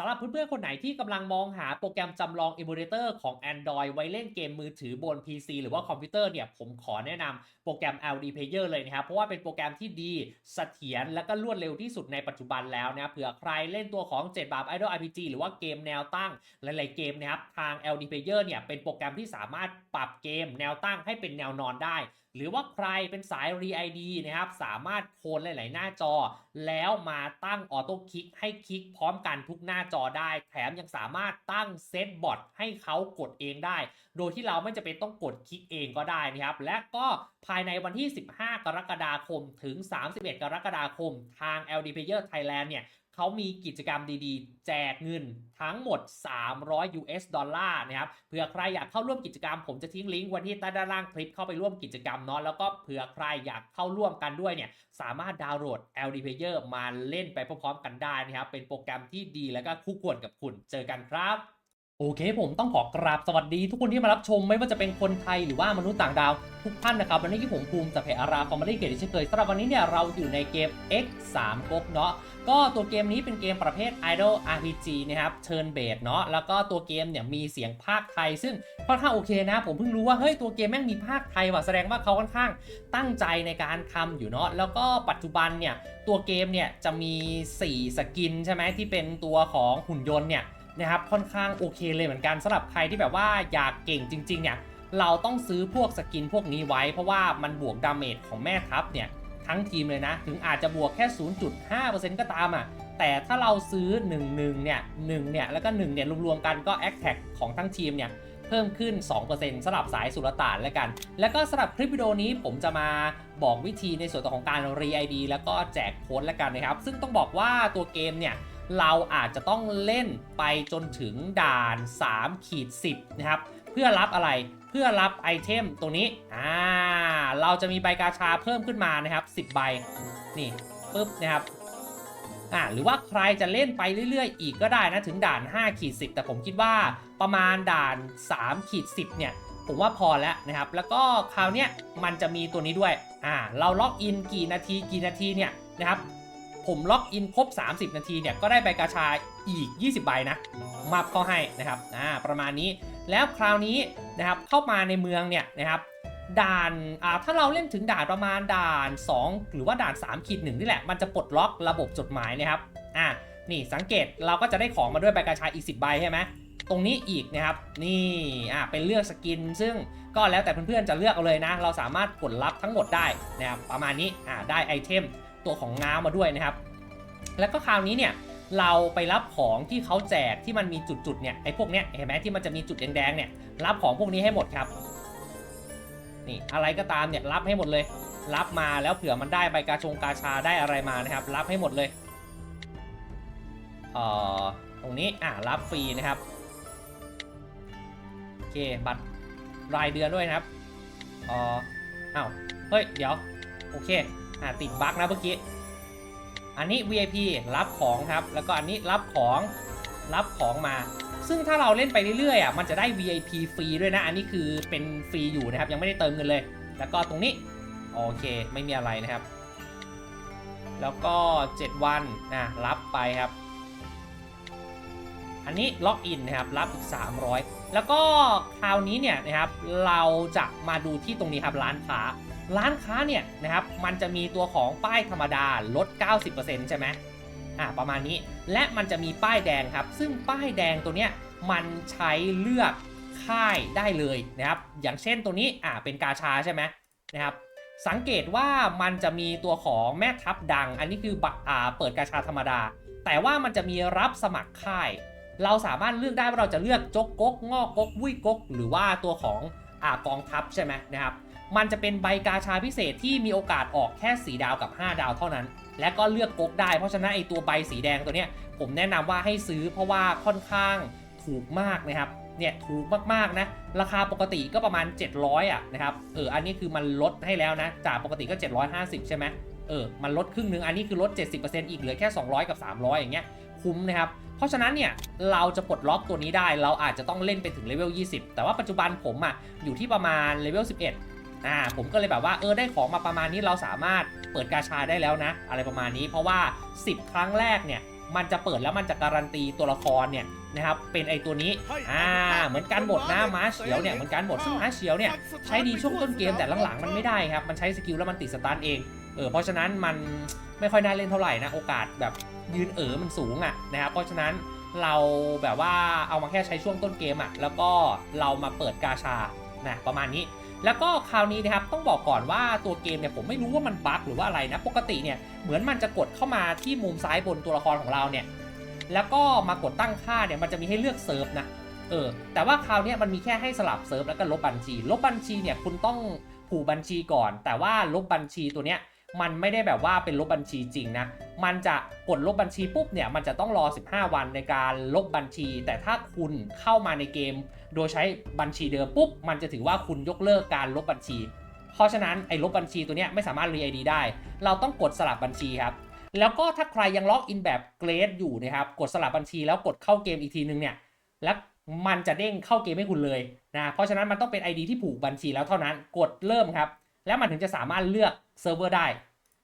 สำหรับเพื่อนๆ คนไหนที่กำลังมองหาโปรแกรมจำลอง Emulator ของ Android ไว้เล่นเกมมือถือบน PC หรือว่าคอมพิวเตอร์เนี่ย ผมขอแนะนำโปรแกรม LD Player เลยนะครับ เพราะว่าเป็นโปรแกรมที่ดีเสถียรและก็รวดเร็วที่สุดในปัจจุบันแล้วนะเผื่อใครเล่นตัวของ 7 บาท Idol RPG หรือว่าเกมแนวตั้งหลายๆเกมนะครับ ทาง LD Player เนี่ยเป็นโปรแกรมที่สามารถปรับเกมแนวตั้งให้เป็นแนวนอนได้ หรือว่าใครเป็นสาย Re-ID นะครับสามารถโคนหลาย ๆ หน้าจอ แล้วมาตั้งออโต้คลิกให้คลิกพร้อมกันทุกหน้าจอได้ แถมยังสามารถตั้งเซตบอทให้เขากดเองได้ โดยที่เราไม่จะเป็นต้องกดคลิกเองก็ได้นะครับ และก็ภายในวันที่ 15 กรกฎาคม ถึง 31 กรกฎาคม ทาง LD Player Thailand เนี่ย เขามีกิจกรรมดีๆ แจกเงินทั้งหมด 300 US ดอลลาร์นะครับเผื่อใครอยากเข้าร่วมกิจกรรม ผมจะทิ้งลิงก์ไวันที่ใต้ด้านล่างคลิปเข้าไปร่วมกิจกรรมเนาะแล้วก็เผื่อใครอยากเข้าร่วมกันด้วยเนี่ยสามารถดาวน์โหลด LD Player มาเล่นไปพร้อมๆกันได้นะครับเป็นโปรแกรมที่ดีแล้วก็คู่ควรกับคุณเจอกันครับ โอเคผมต้องขอกราบสวัสดีทุกคนที่มารับชมไม่ว่าจะเป็นคนไทยหรือว่ามนุษย์ต่างดาว ทุกท่านนะครับวันนี้ที่ผมภูมิจากเพจอาราคอมเมดี้เกตเช่นเคยสำหรับวันนี้เนี่ยเราอยู่ในเกม X 3ก๊กเนาะก็ตัวเกมนี้เป็นเกมประเภท Idol RPG นะครับ Turn Based เนาะแล้วก็ตัวเกมเนี่ยมีเสียงภาคไทย ซึ่งค่อนข้างโอเคนะ ผมเพิ่งรู้ว่าเฮ้ยตัวเกมแม่งมีภาคไทยว่ะแสดงว่าเขาค่อนข้างตั้งใจในการทำอยู่เนาะแล้วก็ปัจจุบันเนี่ยตัวเกมเนี่ยจะมี 4 สกินใช่ไหมที่เป็นตัวของหุ่นยนต์เนี่ย นะครับค่อนข้างโอเคเลยเหมือนกันสำหรับใครที่แบบว่าอยากเก่งจริงๆเนี่ยเราต้องซื้อพวกสกินพวกนี้ไว้ เพราะว่ามันบวกดาเมจของแม่ทัพเนี่ยทั้งทีมเลยนะ ถึงอาจจะบวกแค่ 0.5%ก็ตามอะแต่ถ้าเราซื้อ 1 1เนี่ย1เนี่ยแล้วก็1เนี่ยรวมๆกันก็ a อ t a c ของทั้งทีมเนี่ยเพิ่มขึ้น 2%สำหรับสายสุลต่านแล้วกัน แล้วก็สำหรับคลิปวิดีโอนี้ผมจะมาบอกวิธีในส่วนของการ re ID แล้วก็แจกโค้ดแล้วกันนะครับ ซึ่งต้องบอกว่าตัวเกมเนี่ย เราอาจจะต้องเล่นไปจนถึงด่าน3ขีด10 นะครับ เพื่อรับอะไรเพื่อรับไอเทมตรงนี้อ่าเราจะมีใบกาชาเพิ่มขึ้นมานะครับ 10 ใบนี่ปุ๊บนะครับอ่าหรือว่าใครจะเล่นไปเรื่อยๆ อีกก็ได้นะถึงด่าน5ขีด10 แต่ผมคิดว่าประมาณด่าน3ขีด10 เนี่ยผมว่าพอแล้วนะครับ แล้วก็คราวเนี้ยมันจะมีตัวนี้ด้วย อ่า เราล็อกอินกี่นาทีกี่นาทีเนี่ยนะครับ ผมล็อกอินครบ 30 นาทีเนี่ยก็ได้ใบกาชาอีก 20 ใบนะมาเข้าให้นะครับอ่าประมาณนี้แล้วคราวนี้นะครับเข้ามาในเมืองเนี่ยนะครับด่านอ่าถ้าเราเล่นถึงด่านประมาณด่าน 2 หรือว่าด่าน3ขีดหนึ่งนี่แหละมันจะปลดล็อกระบบจดหมายนะครับอ่านี่สังเกตเราก็จะได้ของมาด้วยใบกาชาอีก 10 ใบใช่ไหมตรงนี้อีกนะครับนี่อ่าเป็นเลือกสกิน ซึ่งก็แล้วแต่เพื่อนๆจะเลือกเอาเลยนะ เราสามารถกดรับทั้งหมดได้นะครับประมาณนี้อ่าได้ไอเทม ตัวของง้าวมาด้วยนะครับ แล้วก็คราวนี้เนี่ยเราไปรับของที่เขาแจกที่มันมีจุดๆเนี่ยไอ้พวกเนี้ยเห็นไหมที่มันจะมีจุดแดงๆเนี่ยรับของพวกนี้ให้หมดครับนี่อะไรก็ตามเนี่ยรับให้หมดเลย รับมาแล้วเผื่อมันได้ใบกาชงกาชาได้อะไรมานะครับ รับให้หมดเลยเอ่อตรงนี้อ่ารับฟรีนะครับโอเคบัตรรายเดือนด้วยนะครับเอ่ออ้าวเฮ้ยเดี๋ยวโอเค อ่าติดบั๊กนะเมื่อกี้ อันนี้ VIP รับของครับ แล้วก็อันนี้รับของรับของมา ซึ่งถ้าเราเล่นไปเรื่อยๆอะมันจะได้ VIP ฟรีด้วยนะ อันนี้คือเป็นฟรีอยู่นะครับ ยังไม่ได้เติมเงินเลย แล้วก็ตรงนี้ โอเคไม่มีอะไรนะครับ แล้วก็ 7 วันนะรับไปครับ อันนี้ล็อกอินนะครับ รับอีก 300 แล้วก็คราวนี้เนี่ยนะครับเราจะมาดูที่ตรงนี้ครับร้านค้า ร้านค้าเนี่ยนะครับมันจะมีตัวของป้ายธรรมดาลด 90%ใช่ไหมอ่าประมาณนี้และมันจะมีป้ายแดงครับ ซึ่งป้ายแดงตัวเนี้ยมันใช้เลือกค่ายได้เลยนะครับอย่างเช่นตัวนี้อ่าเป็นกาชาใช่ไหมนะครับสังเกตว่ามันจะมีตัวของแม่ทัพดัง อันนี้คือบัตรอ่าเปิดกาชาธรรมดา แต่ว่ามันจะมีรับสมัครค่าย เราสามารถเลือกได้ว่าเราจะเลือกจกกกงอกกกวุ้ยกก หรือว่าตัวของอ่ากองทัพใช่ไหมนะครับ มันจะเป็นใบกาชาพิเศษที่มีโอกาสออกแค่ 4 ดาวกับ 5 ดาวเท่านั้น และก็เลือกก๊กได้ เพราะฉะนั้นไอตัวใบสีแดงตัวเนี้ยผมแนะนำว่าให้ซื้อเพราะว่าค่อนข้างถูกมากนะครับ เนี่ยถูกมากๆนะ ราคาปกติก็ประมาณ 700อะนะครับ เอออันนี้คือมันลดให้แล้วนะ จากปกติก็ 750 ใช่ไหมเออมันลดครึ่งหนึง อันนี้คือลด 70%อีกเหลือแค่ 200 กับ 300 อย่างเงี้ยคุ้มนะครับ เพราะฉะนั้นเนี่ยเราจะปลดล็อกตัวนี้ได้ เราอาจจะต้องเล่นไปถึงเลเวล 20 แต่ว่าปัจจุบันผมอะอยู่ที่ประมาณเลเวล 11 อ่าผมก็เลยแบบว่าเออได้ของมาประมาณนี้เราสามารถเปิดกาชาได้แล้วนะ อะไรประมาณนี้ เพราะว่า 10 ครั้งแรกเนี่ยมันจะเปิดแล้วมันจะการันตีตัวละครเนี่ยนะครับเป็นไอตัวนี้อ่าเหมือนกันหมดนะม้าเฉียวเนี่ยเหมือนกันหมดซึ่งม้าเฉียวเนี่ยใช้ดีช่วงต้นเกมแต่หลังๆมันไม่ได้ครับมันใช้สกิลแล้วมันติดสตาร์เองเออเพราะฉะนั้นมันไม่ค่อยน่าเล่นเท่าไหร่นะโอกาสแบบยืนเอ๋อมันสูงอะนะครับเพราะฉะนั้นเราแบบว่าเอามาแค่ใช้ช่วงต้นเกมอะแล้วก็เรามาเปิดกาชานะประมาณนี้ แล้วก็คราวนี้นะครับต้องบอกก่อนว่าตัวเกมเนี่ยผมไม่รู้ว่ามันบั๊กหรือว่าอะไรนะปกติเนี่ยเหมือนมันจะกดเข้ามาที่มุมซ้ายบนตัวละครของเราเนี่ยแล้วก็มากดตั้งค่าเนี่ยมันจะมีให้เลือกเซิร์ฟนะเออแต่ว่าคราวนี้มันมีแค่ให้สลับเซิร์ฟแล้วก็ลบบัญชี ลบบัญชีเนี่ยคุณต้องผูกบัญชีก่อน แต่ว่าลบบัญชีตัวเนี้ย มันไม่ได้แบบว่าเป็นลบบัญชีจริงนะ มันจะกดลบบัญชีปุ๊บเนี่ย มันจะต้องรอ 15 วันในการลบบัญชี แต่ถ้าคุณเข้ามาในเกม โดยใช้บัญชีเดิมปุ๊บ มันจะถือว่าคุณยกเลิกการลบบัญชี เพราะฉะนั้นไอ้ลบบัญชีตัวเนี้ยไม่สามารถรีไอดีได้ เราต้องกดสลับบัญชีครับ แล้วก็ถ้าใครยังล็อกอินแบบเกรดอยู่นะครับ กดสลับบัญชีแล้วกดเข้าเกมอีกทีนึงเนี่ย แล้วมันจะเด้งเข้าเกมให้คุณเลยนะ เพราะฉะนั้นมันต้องเป็น ID ที่ผูกบัญชีแล้วเท่านั้น กดเริ่มครับ แล้วมันถึงจะสามารถเลือกเซิร์ฟเวอร์ได้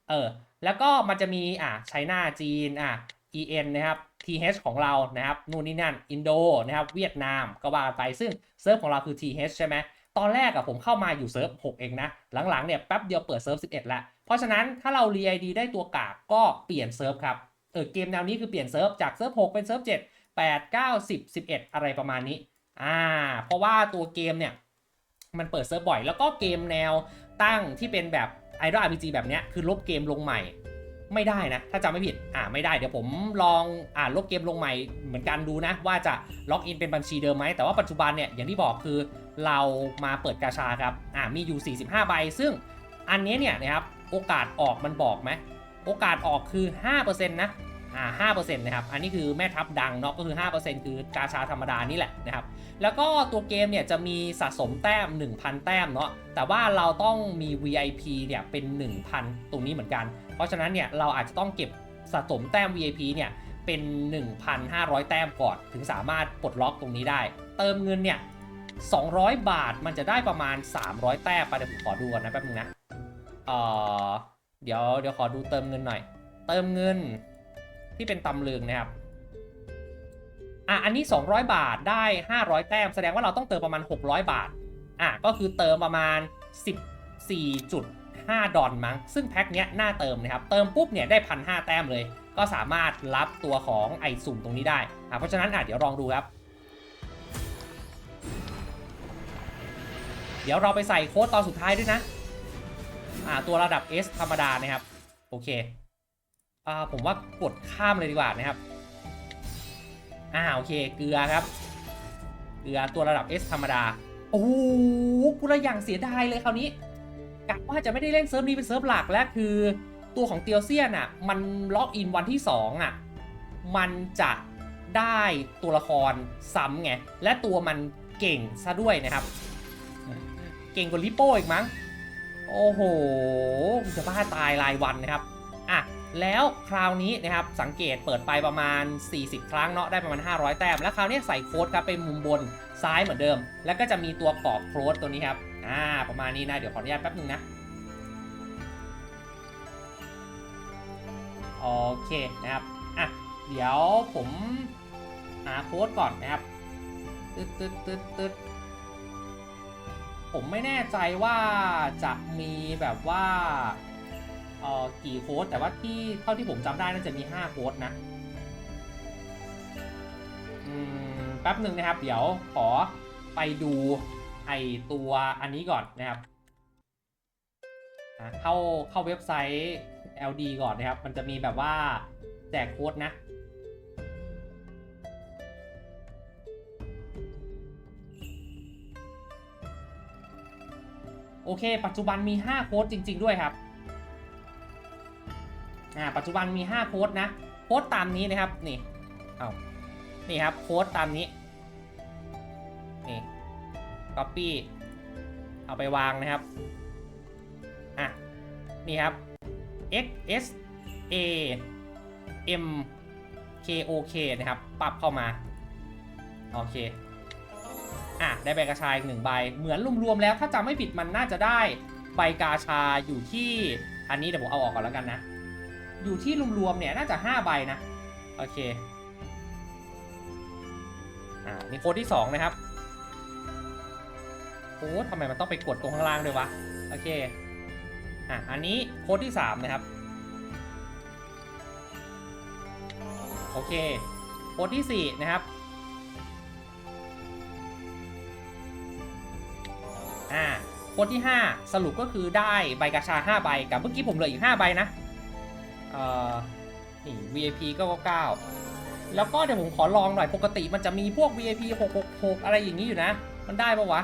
เออ แล้วก็มันจะมีอะไชน่าจีนอะ EN นะครับ TH ของเรานะครับ นู่นนี่นั่น อินโดนะครับ เวียดนามก็ว่าไป ซึ่งเซิร์ฟของเราคือ TH ใช่ไหม ตอนแรกอะผมเข้ามาอยู่เซิร์ฟ 6 เองนะ หลังๆเนี่ยแป๊บเดียวเปิดเซิร์ฟ 11ล้วเพราะฉะนั้นถ้าเรา re ID ได้ตัวกากก็เปลี่ยนเซิร์ฟครับ เออเกมแนวนี้คือเปลี่ยนเซิร์ฟจากเซิร์ฟ 6 เป็นเซิร์ฟ 7 8 9 10 11 อะไรประมาณนี้ อ่า เพราะว่าตัวเกมเนี่ยมันเปิดเซิร์ฟบ่อย แล้วก็เกมแนว ตั้งที่เป็นแบบ Idol RPG แบบเนี้ยคือลบเกมลงใหม่ไม่ได้นะ ถ้าจำไม่ผิดอ่าไม่ได้เดี๋ยวผมลองอ่าลบเกมลงใหม่เหมือนกันดูนะ ว่าจะล็อกอินเป็นบัญชีเดิมไหมแต่ว่าปัจจุบันเนี่ยอย่างที่บอกคือเรามาเปิดกาชาครับอ่ามีอยู่ 45 ใบ ซึ่งอันนี้เนี่ยนะครับโอกาสออกมันบอกไหมโอกาสออกคือ 5%นะ อ่า5%นะครับอันนี้คือแม่ทัพดังเนาะก็คือ 5%คือกาชาธรรมดานี่แหละนะครับแล้วก็ตัวเกมเนี่ยจะมีสะสมแต้ม 1,000 แต้มเนาะแต่ว่าเราต้องมี VIP เนี่ยเป็น 1,000 ตรงนี้เหมือนกัน เพราะฉะนั้นเนี่ยเราอาจจะต้องเก็บสะสมแต้ม VIP เนี่ยเป็น 1,500 แต้มก่อนถึงสามารถปลดล็อกตรงนี้ได้ เติมเงินเนี่ย200 บาทมันจะได้ประมาณ 300 แต้มไปเดี๋ยวผมขอดูก่อนนะแป๊บนึงนะเอ่อเดี๋ยวเดี๋ยวขอดูเติมเงินหน่อย เติมเงิน ที่เป็นตำลึงนะครับอะอันนี้ 200 บาทได้ 500 แต้ม แสดงว่าเราต้องเติมประมาณ 600 บาทอะก็คือเติมประมาณ 14.5 ดอลมั้ง ซึ่งแพ็คเนี้ยน่าเติมนะครับ เติมปุ๊บเนี่ยได้1,500แต้มเลย ก็สามารถรับตัวของไอสุ่มตรงนี้ได้อะเพราะฉะนั้นอะเดี๋ยวลองดูครับ เดี๋ยวเราไปใส่โค้ดตอนสุดท้ายด้วยนะอ่าตัวระดับ S ธรรมดานะครับ โอเค อ่าผมว่ากดข้ามเลยดีกว่านะครับอ่าโอเคเกลือครับเกลือตัวระดับ S ธรรมดาโอ้โหกูละอย่างเสียดายเลยคราวนี้กะว่าจะไม่ได้เล่นเซิร์ฟนี้เป็นเซิร์ฟหลักและคือตัวของเตียวเซียนอะมันล็อกอินวันที่ 2อะมันจะได้ตัวละครซ้ำไงและตัวมันเก่งซะด้วยนะครับ เก่งกว่าลิโป้อีกมั้ง โอ้โหจะบ้าตายรายวันนะครับอะ แล้วคราวนี้นะครับสังเกตเปิดไปประมาณ 40 ครั้งเนาะได้ประมาณ 500 แต้ม แล้วคราวนี้ใส่โค้ดครับเป็นมุมบนซ้ายเหมือนเดิม แล้วก็จะมีตัวกรอบโค้ดตัวนี้ครับอ่าประมาณนี้นะ เดี๋ยวขออนุญาตแป๊บนึงนะโอเคนะครับอะเดี๋ยวผมหาโค้ดก่อนนะครับตึ๊ดตึ๊ดตึ๊ดตึ๊ดผมไม่แน่ใจว่าจะมีแบบว่า เอ่อกี่โค้ดแต่ว่าที่เท่าที่ผมจำได้น่าจะมี 5 โค้ดนะอืมแป๊บหนึ่งนะครับ เดี๋ยวขอไปดูไอตัวอันนี้ก่อนนะครับเข้าเข้าเว็บไซต์ LD ก่อนนะครับ มันจะมีแบบว่าแจกโค้ดนะโอเค ปัจจุบันมี 5 โค้ดจริง ๆ ด้วยครับ อ่าปัจจุบันมี 5 โค้ดนะ โค้ดตามนี้นะครับ นี่ เอานี่ครับ โค้ดตามนี้ นี่ copy เอาไปวางนะครับ อะ นี่ครับ x s a m k o k นะครับ ปรับเข้ามา โอเค อะ ได้ใบกระชายอีกหนึ่งใบ เหมือนรวมๆแล้วถ้าจำไม่ผิดมันน่าจะได้ใบกาชาอยู่ที่ อันนี้เดี๋ยวผมเอาออกก่อนแล้วกันนะ อยู่ที่รวมๆเนี่ยน่าจะ 5 ใบนะ โอเค อ่านี่โค้ดที่สองนะครับ โอ้ทำไมมันต้องไปกดตรงข้างล่างด้วยวะ โอเค อะ อันนี้โค้ดที่สามนะครับ โอเค โค้ดที่สี่นะครับ อ่าโค้ดที่ 5 สรุปก็คือได้ใบกาชา 5 ใบ กับเมื่อกี้ผมเหลืออีก 5 ใบนะ เอ่อนี่ VIP ก็9แล้วก็เดี๋ยวผมขอลองหน่อยปกติมันจะมีพวก VIP 666 อะไรอย่างนี้อยู่นะ มันได้ปะวะ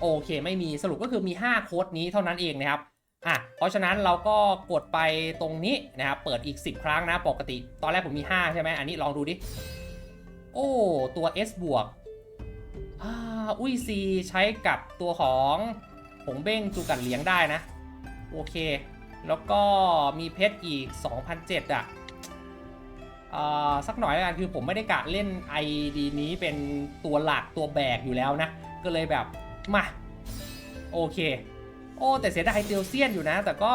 โอเคไม่มีสรุปก็คือมี 5 โค้ดนี้เท่านั้นเองนะครับอะเพราะฉะนั้นเราก็กดไปตรงนี้นะครับ เปิดอีก 10 ครั้งนะ ปกติ ตอนแรกผมมี 5 ใช่ไหมอันนี้ลองดูดิ โอ้ ตัว S บวกอ่าอุ้ยซีใช้กับตัวของผงเบ้งจูกัดเลี้ยงได้นะ โอเค แล้วก็มีเพชรอีก 2,007อะอ่าสักหน่อยแล้วกันคือผมไม่ได้กะเล่น ID นี้เป็นตัวหลักตัวแบกอยู่แล้วนะ ก็เลยแบบ มา โอเค โอ้ แต่เสียดายเตียวเซียนอยู่นะ แต่ก็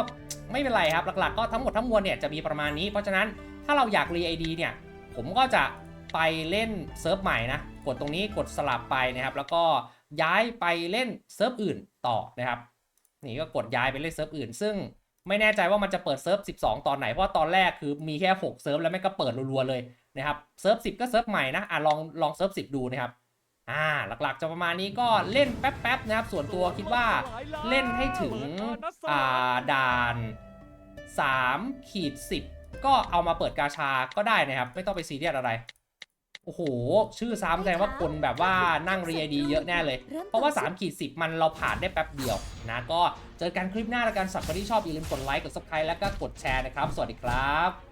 ไม่เป็นไรครับ หลักๆ ก็ทั้งหมดทั้งมวลเนี่ยจะมีประมาณนี้เพราะฉะนั้นถ้าเราอยากรีไอดีเนี่ย ผมก็จะไปเล่นเซิร์ฟใหม่นะ กดตรงนี้กดสลับไปนะครับ แล้วก็ย้ายไปเล่นเซิร์ฟอื่นต่อนะครับ นี่ก็กดย้ายไปเล่นเซิร์ฟอื่น ซึ่ง ไม่แน่ใจว่ามันจะเปิดเซิร์ฟ 12 ตอนไหน เพราะตอนแรกคือมีแค่ 6 เซิร์ฟแล้วแม่งก็เปิดรัวๆเลยนะครับ เซิร์ฟ 10 ก็เซิร์ฟใหม่นะ อะลองลองเซิร์ฟ 10 ดูนะครับ อ่า หลักๆจะประมาณนี้ก็เล่นแป๊บๆนะครับ ส่วนตัวคิดว่าเล่นให้ถึง อ่า ด่าน3ขีด10 ก็เอามาเปิดกาชาก็ได้นะครับ ไม่ต้องไปซีเรียสอะไร โอ้โห ชื่อซ้ำแสดงว่าคนแบบว่านั่งเรียดีเยอะแน่เลย เพราะว่า3ขีด10มันเราผ่านได้แป๊บเดียวนะก็เจอกันคลิปหน้าแล้วกันสับคนที่ชอบอย่าลืมกดไลค์กด subscribe แล้วก็กดแชร์นะครับ สวัสดีครับ